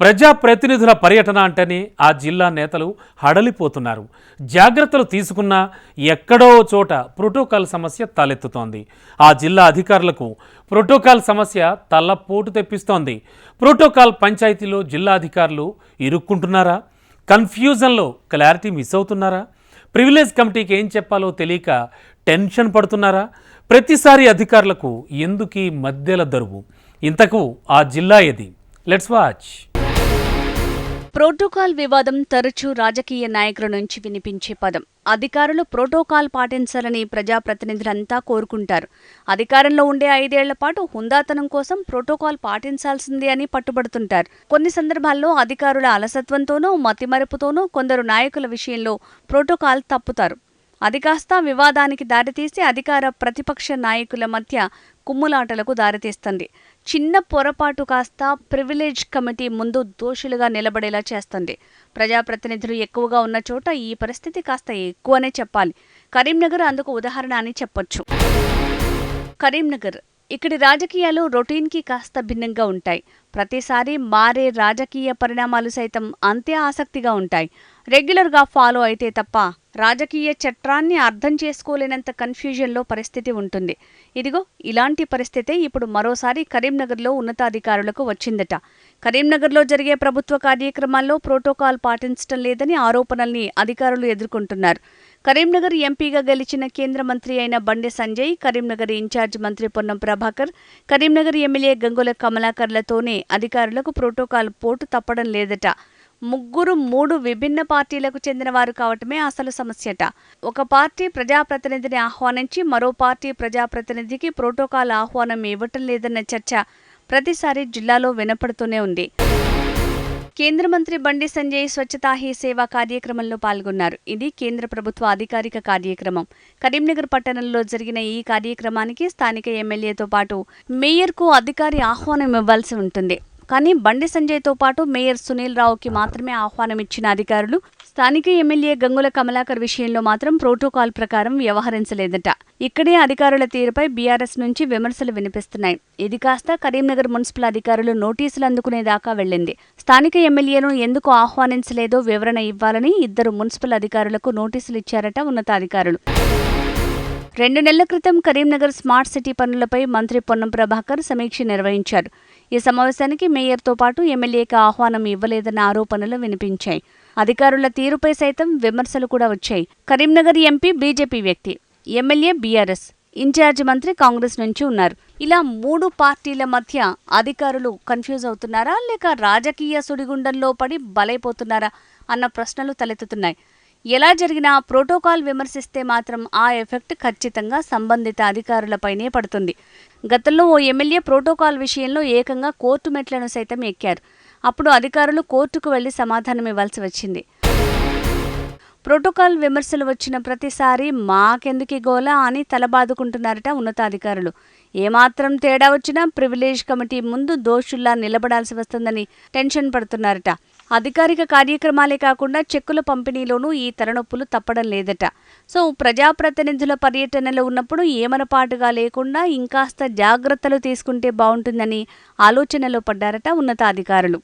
ప్రజాప్రతినిధుల పర్యటన అంటేనే ఆ జిల్లా నేతలు హడలిపోతున్నారు. జాగ్రత్తలు తీసుకున్నా ఎక్కడో చోట ప్రోటోకాల్ సమస్య తలెత్తుతోంది. ఆ జిల్లా అధికారులకు ప్రోటోకాల్ సమస్య తల్లపోటు తెప్పిస్తోంది. ప్రోటోకాల్ పంచాయతీలో జిల్లా అధికారులు ఇరుక్కుంటున్నారా? కన్ఫ్యూజన్లో క్లారిటీ మిస్ అవుతున్నారా? ప్రివిలేజ్ కమిటీకి ఏం చెప్పాలో తెలియక టెన్షన్ పడుతున్నారా? ప్రతిసారి అధికారులకు ఎందుకీ మధ్యల దరువు? ఇంతకు ఆ జిల్లా ఏది? Let's watch. ప్రోటోకాల్ వివాదం తరచూ రాజకీయ నాయకుల నుంచి వినిపించే పదం. అధికారులు ప్రోటోకాల్ పాటించాలని ప్రజాప్రతినిధులంతా కోరుకుంటారు. అధికారంలో ఉండే ఐదేళ్ళ పాటు హుందాతనం కోసం ప్రోటోకాల్ పాటించాల్సిందే అని పట్టుబడుతుంటారు. కొన్ని సందర్భాల్లో అధికారుల అలసత్వంతోనో మతిమరుపుతోనో కొందరు నాయకుల విషయంలో ప్రోటోకాల్ తప్పుతారు. అది కాస్త వివాదానికి దారితీసి అధికార ప్రతిపక్ష నాయకుల మధ్య కుమ్ములాటలకు దారితీస్తుంది. చిన్న పొరపాటు కాస్త ప్రివిలేజ్ కమిటీ ముందు దోషులుగా నిలబడేలా చేస్తుంది. ప్రజాప్రతినిధులు ఎక్కువగా ఉన్న చోట ఈ పరిస్థితి కాస్త ఎక్కువనే చెప్పాలి. కరీంనగర్ అందుకు ఉదాహరణ అని చెప్పొచ్చు. కరీంనగర్ ఇక్కడి రాజకీయాలు రొటీన్కి కాస్త భిన్నంగా ఉంటాయి. ప్రతిసారి మారే రాజకీయ పరిణామాలు సైతం అంతే ఆసక్తిగా ఉంటాయి. రెగ్యులర్గా ఫాలో అయితే తప్ప రాజకీయ చట్రాన్ని అర్థం చేసుకోలేనంత కన్ఫ్యూజన్లో పరిస్థితి ఉంటుంది. ఇదిగో ఇలాంటి పరిస్థితే ఇప్పుడు మరోసారి కరీంనగర్లో ఉన్నతాధికారులకు వచ్చిందట. కరీంనగర్లో జరిగే ప్రభుత్వ కార్యక్రమాల్లో ప్రోటోకాల్ పాటించడం లేదని ఆరోపణల్ని అధికారులు ఎదుర్కొంటున్నారు. కరీంనగర్ ఎంపీగా గెలిచిన కేంద్ర మంత్రి అయిన బండి సంజయ్ కరీంనగర్ ఇన్ఛార్జ్ మంత్రి పొన్నం ప్రభాకర్ కరీంనగర్ ఎమ్మెల్యే గంగుల కమలాకర్లతోనే అధికారులకు ప్రోటోకాల్ పోటు తప్పడం లేదట. ముగ్గురు మూడు విభిన్న పార్టీలకు చెందినవారు కావటమే అసలు సమస్యట. ఒక పార్టీ ప్రజాప్రతినిధిని ఆహ్వానించి మరో పార్టీ ప్రజాప్రతినిధికి ప్రోటోకాల్ ఆహ్వానం ఇవ్వటం లేదన్న చర్చ ప్రతిసారి జిల్లాలో వినపడుతూనే ఉంది. కేంద్ర మంత్రి బండి సంజయ్ స్వచ్ఛతా హీ సేవా కార్యక్రమంలో పాల్గొన్నారు. ఇది కేంద్ర ప్రభుత్వ అధికారిక కార్యక్రమం. కరీంనగర్ పట్టణంలో జరిగిన ఈ కార్యక్రమానికి స్థానిక ఎమ్మెల్యేతో పాటు మేయర్కు అధికారి ఆహ్వానం ఇవ్వాల్సి ఉంటుంది. కానీ బండి సంజయ్తో పాటు మేయర్ సునీల్ రావుకి మాత్రమే ఆహ్వానం ఇచ్చిన అధికారులు స్థానిక ఎమ్మెల్యే గంగుల కమలాకర్ విషయంలో మాత్రం ప్రోటోకాల్ ప్రకారం వ్యవహరించలేదట. ఇక్కడే అధికారుల తీరుపై బీఆర్ఎస్ నుంచి విమర్శలు వినిపిస్తున్నాయి. ఇది కాస్త కరీంనగర్ మున్సిపల్ అధికారులు నోటీసులు అందుకునేదాకా వెళ్ళింది. స్థానిక ఎమ్మెల్యేను ఎందుకు ఆహ్వానించలేదో వివరణ ఇవ్వాలని ఇద్దరు మున్సిపల్ అధికారులకు నోటీసులు ఇచ్చారట ఉన్నతాధికారులు. రెండు నెలల క్రితం కరీంనగర్ స్మార్ట్ సిటీ పనులపై మంత్రి పొన్నం ప్రభాకర్ సమీక్ష నిర్వహించారు. ఈ సమావేశానికి మేయర్తో పాటు ఎమ్మెల్యేకి ఆహ్వానం ఇవ్వలేదన్న ఆరోపణలు వినిపించాయి. అధికారుల తీరుపై సైతం విమర్శలు కూడా వచ్చాయి. కరీంనగర్ ఎంపీ బీజేపీ వ్యక్తి ఎమ్మెల్యే బీఆర్ఎస్ ఇన్ఛార్జ్ మంత్రి కాంగ్రెస్ నుంచి ఉన్నారు. ఇలా మూడు పార్టీల మధ్య అధికారులు కన్ఫ్యూజ్ అవుతున్నారా? లేక రాజకీయ సుడిగుండంలో పడి బలైపోతున్నారా? అన్న ప్రశ్నలు తలెత్తుతున్నాయి. ఎలా జరిగినా ప్రోటోకాల్ విమర్శిస్తే మాత్రం ఆ ఎఫెక్ట్ ఖచ్చితంగా సంబంధిత అధికారులపైనే పడుతుంది. గతంలో ఓ ఎమ్మెల్యే ప్రోటోకాల్ విషయంలో ఏకంగా కోర్టు మెట్లను సైతం ఎక్కారు. అప్పుడు అధికారులు కోర్టుకు వెళ్ళి సమాధానం ఇవ్వాల్సి వచ్చింది. ప్రోటోకాల్ విమర్శలు వచ్చిన ప్రతిసారి మాకెందుకు గోలా అని తలబాదుకుంటున్నారట ఉన్నతాధికారులు. ఏమాత్రం తేడా వచ్చినా ప్రివిలేజ్ కమిటీ ముందు దోషుల్లా నిలబడాల్సి వస్తుందని టెన్షన్ పడుతున్నారట. అధికారిక కార్యక్రమాలే కాకుండా చెక్కుల పంపిణీలోనూ ఈ తలనొప్పులు తప్పడం లేదట. సో ప్రజాప్రతినిధుల పర్యటనలో ఉన్నప్పుడు ఏమనపాటుగా లేకుండా ఇంకాస్త జాగ్రత్తలు తీసుకుంటే బాగుంటుందని ఆలోచనలో పడ్డారట ఉన్నతాధికారులు.